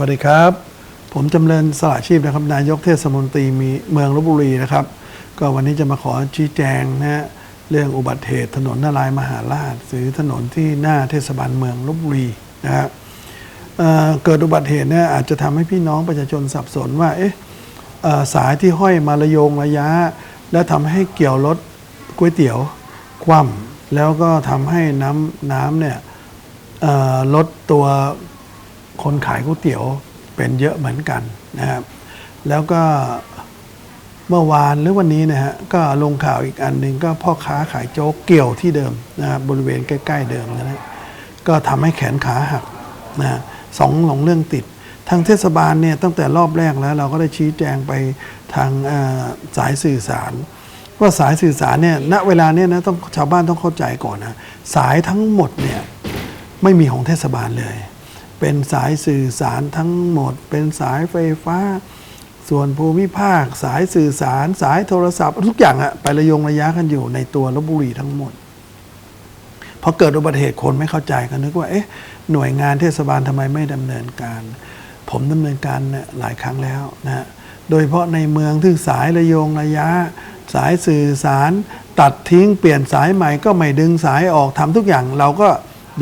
สวัสดีครับ ผมจำเริญสละชีพนะครับ นายกเทศมนตรีมีเมืองลบบุรีนะครับ ก็วันนี้จะมาขอชี้แจงนะฮะเรื่องอุบัติเหตุถนนนารายมหาราชหรือถนนที่หน้าเทศบาลเมืองลบบุรีนะครับเอ่อเกิดอุบัติเหตุเนี่ยอาจจะทำให้พี่น้องประชาชนสับสนว่าเอ๊ะเอ่อสายที่ห้อยมาระโยงระยะ แล้วทำให้เกี่ยวรถก๋วยเตี๋ยวคว่ำแล้วก็ทำให้น้ำน้ำเนี่ยเอ่อลดตัว คนขายก๋วยเตี๋ยวเป็นเยอะเหมือนกันนะครับ แล้วก็เมื่อวานหรือวันนี้นะฮะก็ลงข่าวอีกอันหนึ่งก็พ่อค้าขายโจ๊กเกี่ยวที่เดิมนะครับบริเวณใกล้ ๆ เดิมนะฮะก็ทำให้แขนขาหักนะสองหลงเรื่องติด ทางเทศบาลเนี่ยตั้งแต่รอบแรกแล้ว เราก็ได้ชี้แจงไปทางสายสื่อสารว่าสายสื่อสารเนี่ยณเวลาเนี่ยนะต้องชาวบ้านต้องเข้าใจก่อนนะสายทั้งหมดเนี่ยไม่มีของเทศบาลเลย เป็นสายสื่อสารทั้งหมด เป็นสายไฟฟ้า ส่วนภูมิภาค สายสื่อสาร สายโทรศัพท์ ทุกอย่างอะไประยงระยะกันอยู่ในตัวลบบุรีทั้งหมดพอเกิดอุบัติเหตุคนไม่เข้าใจกันนึกว่าเอ๊ะหน่วยงานเทศบาลทำไมไม่ดำเนินการ ผมดำเนินการเนี่ยหลายครั้งแล้วนะโดยเฉพาะในเมืองที่สายระยงระยะ สายสื่อสาร ตัดทิ้งเปลี่ยนสายใหม่ก็ไม่ดึงสายออกทำทุกอย่างเราก็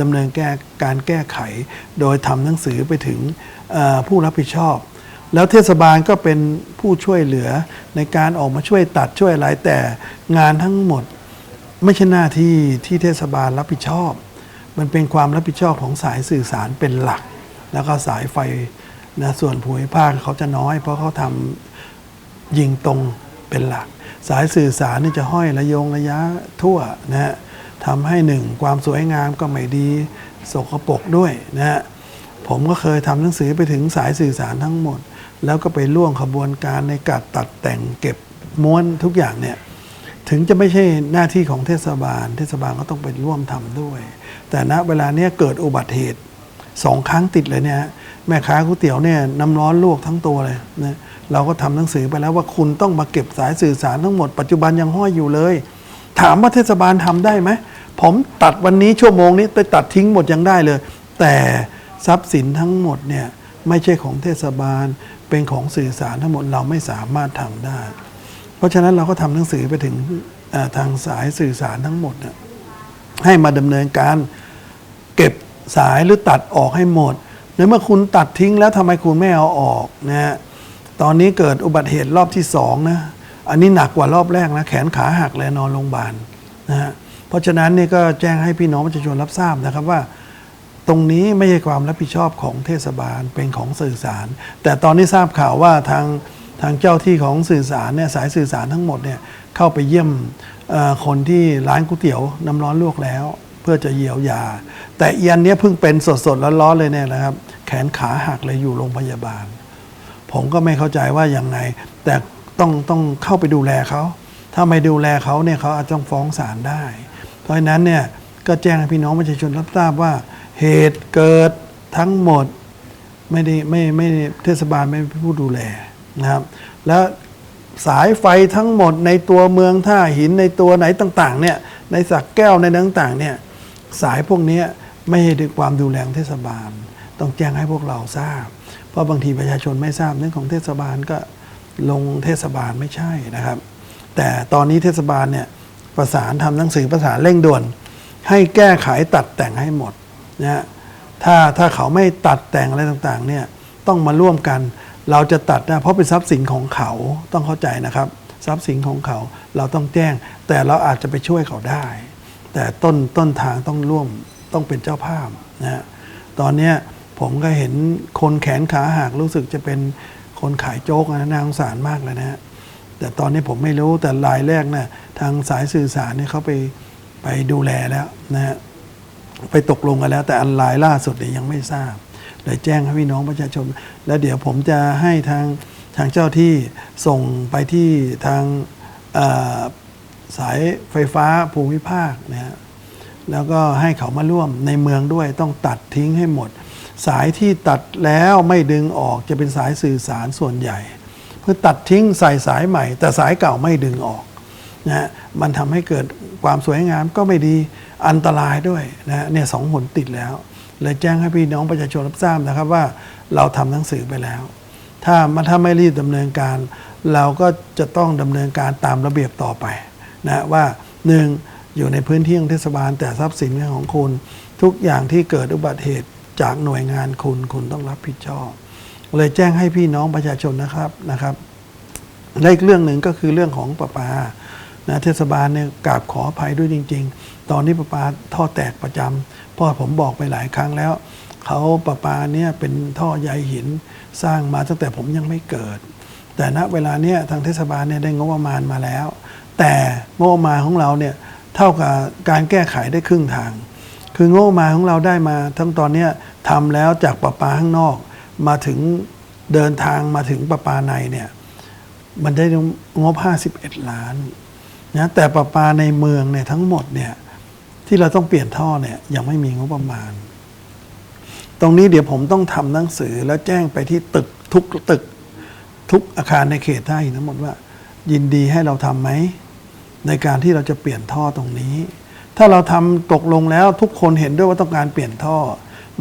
ดำเนินแก้การแก้ไข โดยทำหนังสือไปถึงผู้รับผิดชอบ แล้วเทศบาลก็เป็นผู้ช่วยเหลือในการออกมาช่วยตัดช่วยอะไรแต่งานทั้งหมดไม่ใช่หน้าที่ที่เทศบาลรับผิดชอบ มันเป็นความรับผิดชอบของสายสื่อสารเป็นหลัก แล้วก็สายไฟนะส่วนภูมิภาคเขาจะน้อย เพราะเขาทำยิงตรงเป็นหลัก สายสื่อสารนี่จะห้อยระยงระยะทั่วนะฮะ ทำให้หนึ่งความสวยงามก็ไม่ดีสกปรกด้วยนะฮะผมก็เคยทำหนังสือไปถึงสายสื่อสารทั้งหมด แล้วก็ไปร่วมขบวนการในการตัดแต่งเก็บม้วนทุกอย่างเนี่ยถึงจะไม่ใช่หน้าที่ของเทศบาล เทศบาลก็ต้องไปร่วมทำด้วย แต่ณเวลาเนี้ยเกิดอุบัติเหตุสองครั้งติดเลยเนี่ยแม่ค้าก๋วยเตี๋ยวเนี่ยน้ำร้อนลวกทั้งตัวเลยนะเราก็ทำหนังสือไปแล้วว่าคุณต้องมาเก็บสายสื่อสารทั้งหมดปัจจุบันยังห้อยอยู่เลย ถามว่าเทศบาลทำได้ไหมผมตัดวันนี้ชั่วโมงนี้ไปตัดทิ้งหมดยังได้เลย แต่ทรัพย์สินทั้งหมดเนี่ยไม่ใช่ของเทศบาลเป็นของสื่อสารทั้งหมดเราไม่สามารถทำได้ เพราะฉะนั้นเราก็ทำหนังสือไปถึงทางสายสื่อสารทั้งหมดให้มาดำเนินการเก็บสายหรือตัดออกให้หมดในเมื่อคุณตัดทิ้งแล้วทำไมคุณไม่เอาออกนะฮะตอนนี้เกิดอุบัติเหตุรอบที่สองนะ อันนี้หนักกว่ารอบแรกนะแขนขาหักเลยนอนโรงพยาบาลนะฮะเพราะฉะนั้นนี่ก็แจ้งให้พี่น้องประชาชนรับทราบนะครับว่า ตรงนี้ไม่ใช่ความรับผิดชอบของเทศบาลเป็นของสื่อสาร แต่ตอนนี้ทราบข่าวว่าทางทางเจ้าที่ของสื่อสารเนี่ยสายสื่อสารทั้งหมดเนี่ยเข้าไปเยี่ยมคนที่ร้านก๋วยเตี๋ยวน้ำร้อนลวกแล้ว เพื่อจะเยียวยา แต่เอียนเนี้ยเพิ่งเป็นสดๆร้อนๆเลยเนี่ยนะครับ แขนขาหักเลยอยู่โรงพยาบาล ผมก็ไม่เข้าใจว่าอย่างไง แต่ ต้องต้องเข้าไปดูแลเขาถ้าไม่ดูแลเขาเนี่ยเขาอาจจะต้องฟ้องศาลได้ เพราะฉะนั้นเนี่ยก็แจ้งให้พี่น้องประชาชนรับทราบว่าเหตุเกิดทั้งหมดไม่ได้ไม่ไม่เทศบาลไม่เป็นผู้ดูแลนะครับ แล้วสายไฟทั้งหมดในตัวเมืองท่าหินในตัวไหนต่างๆเนี่ยในสักแก้วในต่างๆเนี่ยสายพวกนี้ไม่ให้ด้วยความดูแลของเทศบาล ต้องแจ้งให้พวกเราทราบ เพราะบางทีประชาชนไม่ทราบเรื่องของเทศบาลก็ ลงเทศบาลไม่ใช่นะครับ แต่ตอนนี้เทศบาลเนี่ยประสานทำหนังสือประสานเร่งด่วน ให้แก้ไขตัดแต่งให้หมดนะฮะถ้าถ้าเขาไม่ตัดแต่งอะไรต่างๆเนี่ยต้องมาร่วมกัน เราจะตัดนะเพราะเป็นทรัพย์สินของเขาต้องเข้าใจนะครับ ทรัพย์สินของเขาเราต้องแจ้ง แต่เราอาจจะไปช่วยเขาได้ แต่ต้นต้นทางต้องร่วมต้องเป็นเจ้าภาพนะฮะตอนเนี้ยผมก็เห็นคนแขนขาหักรู้สึกจะเป็น คนขายโจ๊กนะน่าสงสารมากเลยนะฮะแต่ตอนนี้ผมไม่รู้แต่รายแรกนะ่ะทางสายสื่อสารเนี่ยเขาไปไปดูแลแล้วนะฮะไปตกลงกันแล้ว แต่อันรายล่าสุดเนี่ยยังไม่ทราบเลยแจ้งให้พี่น้องประชาชน แล้วเดี๋ยวผมจะให้ทางทางเจ้าที่ส่งไปที่ทางสายไฟฟ้าภูมิภาคนะฮะแล้วก็ให้เขามาร่วมในเมืองด้วยต้องตัดทิ้งให้หมด สายที่ตัดแล้วไม่ดึงออกจะเป็นสายสื่อสารส่วนใหญ่ เพื่อตัดทิ้งใส่สายใหม่ แต่สายเก่าไม่ดึงออกนะมันทำให้เกิดความสวยงามก็ไม่ดีอันตรายด้วยนะเนี่ยสองหนติดแล้ว เลยแจ้งให้พี่น้องประชาชนรับทราบนะครับว่าเราทำหนังสือไปแล้ว ถ้ามันถ้าไม่รีบดำเนินการ เราก็จะต้องดำเนินการตามระเบียบต่อไปนะว่าหนึ่งอยู่ในพื้นที่ของเทศบาลแต่ทรัพย์สินเป็นของคุณ ทุกอย่างที่เกิดอุบัติเหตุ จากหน่วยงานคุณคุณต้องรับผิดชอบ เลยแจ้งให้พี่น้องประชาชนนะครับนะครับและอีกเรื่องหนึ่งก็คือเรื่องของประปานะเทศบาลเนี่ยกราบขออภัยด้วยจริง ๆ ตอนนี้ประปาท่อแตกประจำเพราะผมบอกไปหลายครั้งแล้ว เขาประปาเนี่ยเป็นท่อใยหินสร้างมาตั้งแต่ผมยังไม่เกิด แต่ณเวลาเนี้ยทางเทศบาลเนี่ยได้งบประมาณมาแล้ว แต่งบประมาณของเราเนี่ยเท่ากับการแก้ไขได้ครึ่งทาง คืองบประมาของเราได้มา ทั้งตอนเนี้ยทำแล้วจากประปาข้างนอก มาถึงเดินทางมาถึงประปาในเนี่ยมันได้งบ 51 ล้านนะแต่ประปาในเมืองเนี่ยทั้งหมดเนี่ยที่เราต้องเปลี่ยนท่อเนี่ยยังไม่มีงบประมาณ ตรงนี้เดี๋ยวผมต้องทำหนังสือแล้วแจ้งไปที่ตึกทุกตึกทุกอาคารในเขตท่าหินทั้งหมดว่า ยินดีให้เราทำไหมในการที่เราจะเปลี่ยนท่อตรงนี้ ถ้าเราทำตกลงแล้วทุกคนเห็นด้วยว่าต้องการเปลี่ยนท่อ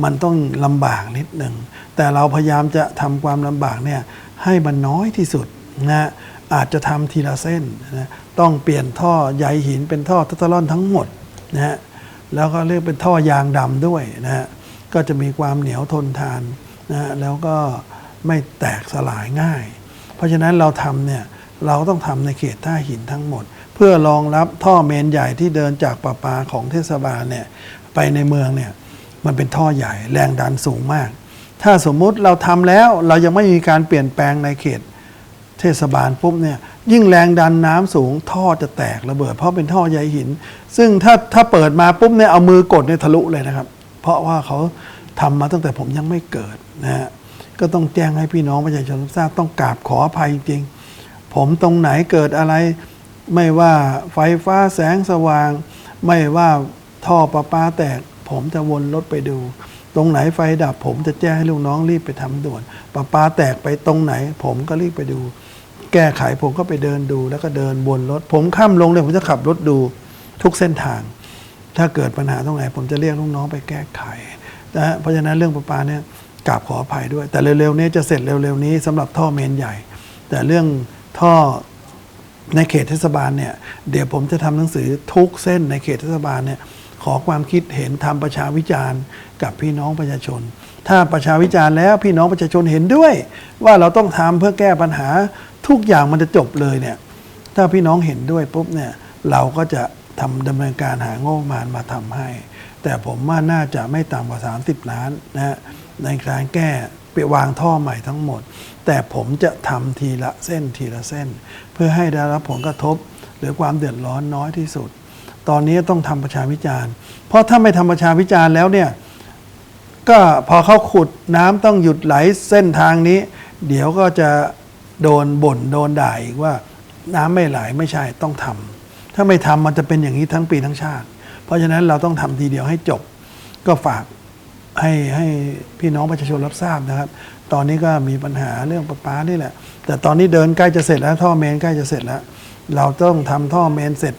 มันต้องลำบากนิดหนึ่ง แต่เราพยายามจะทำความลำบากเนี่ยให้มันน้อยที่สุดนะอาจจะทำทีละเส้นนะต้องเปลี่ยนท่อใยหินเป็นท่อทัตลอนทั้งหมดนะฮะแล้วก็เรียกเป็นท่อยางดำด้วยนะฮะก็จะมีความเหนียวทนทานนะแล้วก็ไม่แตกสลายง่าย เพราะฉะนั้นเราทำเนี่ยเราต้องทำในเขตท่าหินทั้งหมด เพื่อรองรับท่อเมนใหญ่ที่เดินจากประปาของเทศบาลเนี่ยไปในเมืองเนี่ยมันเป็นท่อใหญ่แรงดันสูงมาก ถ้าสมมุติเราทำแล้วเรายังไม่มีการเปลี่ยนแปลงในเขตเทศบาลปุ๊บเนี่ยยิ่งแรงดันน้ำสูงท่อจะแตกระเบิด เพราะเป็นท่อใยหิน ซึ่งถ้าถ้าเปิดมาปุ๊บเนี่ยเอามือกดเนี่ยทะลุเลยนะครับ เพราะว่าเขาทำมาตั้งแต่ผมยังไม่เกิดนะฮะก็ต้องแจ้งให้พี่น้องประชาชนทราบต้องกราบขออภัยจริง ผมตรงไหนเกิดอะไร ไม่ว่าไฟฟ้าแสงสว่าง ไม่ว่าท่อประปาแตก ผมจะวนรถไปดู ตรงไหนไฟดับ ผมจะแจ้งให้ลูกน้องรีบไปทำด่วนประปาแตกไปตรงไหน ผมก็รีบไปดู แก้ไขผมก็ไปเดินดูแล้วก็เดินบนรถ ผมข้ามลงเลยผมจะขับรถดูทุกเส้นทาง ถ้าเกิดปัญหาตรงไหน ผมจะเรียกลูกน้องไปแก้ไขนะเพราะฉะนั้นเรื่องประปาเนี่ยกราบขออภัยด้วย แต่เร็วๆนี้จะเสร็จเร็วๆนี้สำหรับท่อเมนใหญ่ แต่เรื่องท่อ ในเขตเทศบาลเนี่ยเดี๋ยวผมจะทำหนังสือทุกเส้นในเขตเทศบาลเนี่ยขอความคิดเห็นทำประชาวิจารณ์กับพี่น้องประชาชน ถ้าประชาวิจารณ์แล้วพี่น้องประชาชนเห็นด้วย ว่าเราต้องทำเพื่อแก้ปัญหาทุกอย่างมันจะจบเลยเนี่ยถ้าพี่น้องเห็นด้วยปุ๊บเนี่ยเราก็จะทำดำเนินการหางบประมาณมาทำให้ แต่ผมว่าน่าจะไม่ต่ำกว่า 30 ล้านนะฮะในการแก้ ไปวางท่อใหม่ทั้งหมด แต่ผมจะทำทีละเส้นทีละเส้น เพื่อให้ได้รับผลกระทบ หรือความเดือดร้อนน้อยที่สุด ตอนนี้ต้องทำประชาวิจารณ์ เพราะถ้าไม่ทำประชาวิจารณ์แล้วเนี่ยก็พอเขาขุดน้ำต้องหยุดไหลเส้นทางนี้ เดี๋ยวก็จะโดนบ่นโดนด่าอีกว่าน้ำไม่ไหลไม่ใช่ต้องทำถ้าไม่ทำมันจะเป็นอย่างนี้ทั้งปีทั้งชาติ เพราะฉะนั้นเราต้องทำทีเดียวให้จบ ก็ฝาก ให้ให้พี่น้องประชาชนรับทราบนะครับ ตอนนี้ก็มีปัญหาเรื่องประปานี่แหละ แต่ตอนนี้เดินใกล้จะเสร็จแล้ว ท่อเมนใกล้จะเสร็จแล้ว เราต้องทำท่อเมนเสร็จ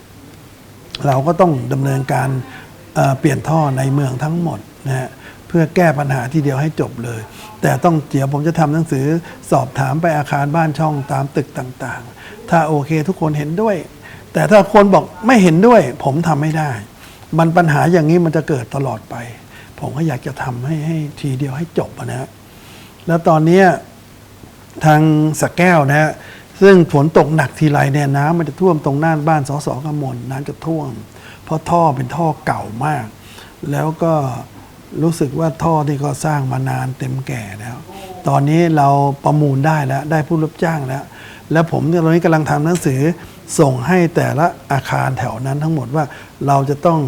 เราก็ต้องดำเนินการเเปลี่ยนท่อในเมืองทั้งหมดนะฮะเพื่อแก้ปัญหาทีเดียวให้จบเลย แต่ต้องเดี๋ยวผมจะทำหนังสือสอบถามไปอาคารบ้านช่องตามตึกต่างๆ ถ้าโอเคทุกคนเห็นด้วย แต่ถ้าคนบอกไม่เห็นด้วย ผมทำไม่ได้ มันปัญหาอย่างนี้มันจะเกิดตลอดไป ผมก็อยากจะทำให้ให้ทีเดียวให้จบนะฮะแล้วตอนนี้ทางสระแก้วนะฮะซึ่งฝนตกหนักทีไรเนี่ยน้ำมันจะท่วมตรงหน้าบ้านสอสอกมลน้ำจะท่วม เพราะท่อเป็นท่อเก่ามาก แล้วก็รู้สึกว่าท่อที่ก็สร้างมานานเต็มแก่แล้ว ตอนนี้เราประมูลได้แล้ว ได้ผู้รับจ้างแล้ว แล้วผมตอนนี้กำลังทำหนังสือส่งให้แต่ละอาคารแถวนั้นทั้งหมดว่าเราจะต้อง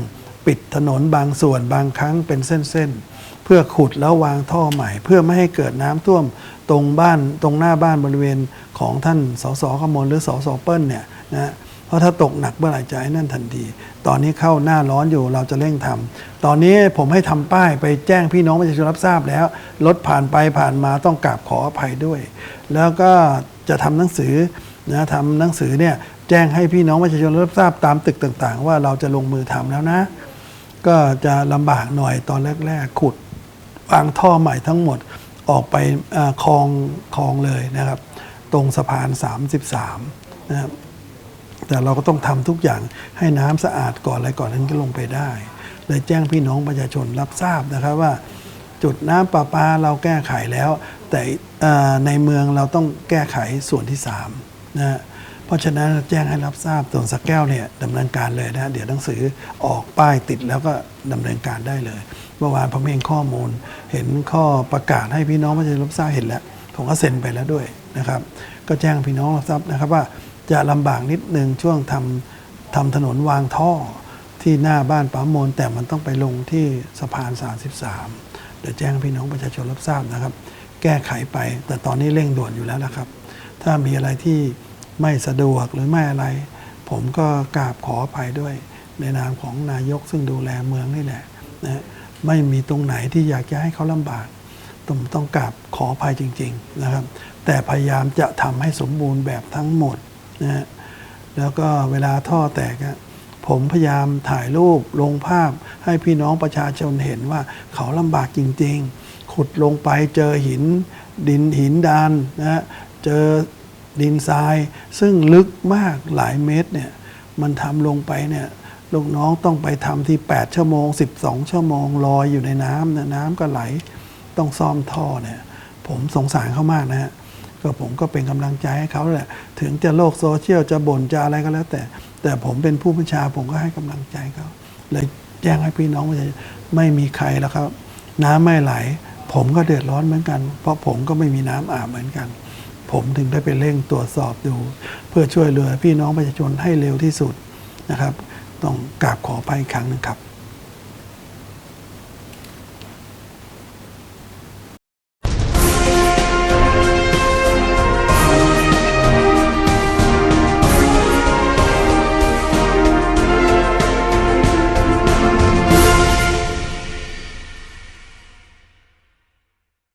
ปิดถนนบางส่วนบางครั้งเป็นเส้นๆ เพื่อขุดแล้ววางท่อใหม่ เพื่อไม่ให้เกิดน้ำท่วมตรงบ้านตรงหน้าบ้านบริเวณของท่านสสขมลหรือสสเปิ้ลเนี่ยนะเพราะถ้าตกหนักเมื่อไหร่จะให้นั่นทันที ตอนนี้เข้าหน้าร้อนอยู่เราจะเร่งทำตอนนี้ผมให้ทำป้ายไปแจ้งพี่น้องประชาชนรับทราบแล้ว รถผ่านไปผ่านมาต้องกราบขออภัยด้วย แล้วก็จะทำหนังสือนะทำหนังสือเนี่ยแจ้งให้พี่น้องประชาชนรับทราบตามตึกต่าง ๆ ว่าเราจะลงมือทำแล้วนะ ก็จะลำบากหน่อยตอนแรก ๆ ขุดวางท่อใหม่ทั้งหมดออกไปอคลองคลองเลยนะครับ ตรงสะพาน 33 นะครับแต่เราก็ต้องทำทุกอย่างให้น้ำสะอาดก่อนอะไรก่อนนั้นก็ลงไปได้เลยแจ้งพี่น้องประชาชนรับทราบนะครับว่า จุดน้ำประปาเราแก้ไขแล้ว แต่ในเมืองเราต้องแก้ไขส่วนที่3นะ เพราะฉะนั้นแจ้งให้รับทราบส่วนสักแก้วเนี่ยดำเนินการเลยนะเดี๋ยวหนังสือออกป้ายติดแล้วก็ดำเนินการได้เลย เมื่อวานผมเองข้อมูล เห็นข้อประกาศให้พี่น้องประชาชนรับทราบเห็นแล้ว ผมก็เซ็นไปแล้วด้วยนะครับ ก็แจ้งพี่น้องรับทราบนะครับว่าจะลำบากนิดนึงช่วงทำทำถนนวางท่อที่หน้าบ้านป้ามนแต่มันต้องไปลงที่สะพาน 33 เดี๋ยวแจ้งพี่น้องประชาชนรับทราบนะครับ แก้ไขไป แต่ตอนนี้เร่งด่วนอยู่แล้วนะครับ ถ้ามีอะไรที่ ไม่สะดวกหรือไม่อะไร ผมก็กราบขออภัยด้วย ในนามของนายกซึ่งดูแลเมืองนี่แหละนะไม่มีตรงไหนที่อยากจะให้เขาลำบากผมต้องกราบขออภัยจริง ๆนะครับ แต่พยายามจะทำให้สมบูรณ์แบบทั้งหมดนะฮะแล้วก็เวลาท่อแตกผมพยายามถ่ายรูปลงภาพให้พี่น้องประชาชนเห็นว่าเขาลำบากจริง ๆ ขุดลงไปเจอหินดินหินดานนะฮะเจอ ดินทราย ซึ่งลึกมากหลายเมตรเนี่ยมันทำลงไปเนี่ยลูกน้องต้องไปทำที่ 8 ชั่วโมง 12 ชั่วโมงลอยอยู่ในน้ำนะน้ำก็ไหลต้องซ่อมท่อเนี่ยผมสงสารเขามากนะฮะก็ผมก็เป็นกำลังใจให้เขาแหละถึงจะโลกโซเชียลจะบ่นจะอะไรก็แล้ว แต่ แต่ผมเป็นผู้บัญชาผมก็ให้กำลังใจเขาเลยแจ้งให้พี่น้องประชาไม่มีใครแล้วครับ น้ำไม่ไหล ผมก็เดือดร้อนเหมือนกัน เพราะผมก็ไม่มีน้ำอาบเหมือนกัน ผมถึงได้ไปเร่งตรวจสอบดู เพื่อช่วยเหลือพี่น้องประชาชนให้เร็วที่สุดนะครับ ต้องกราบขอไปครั้งหนึ่งครับ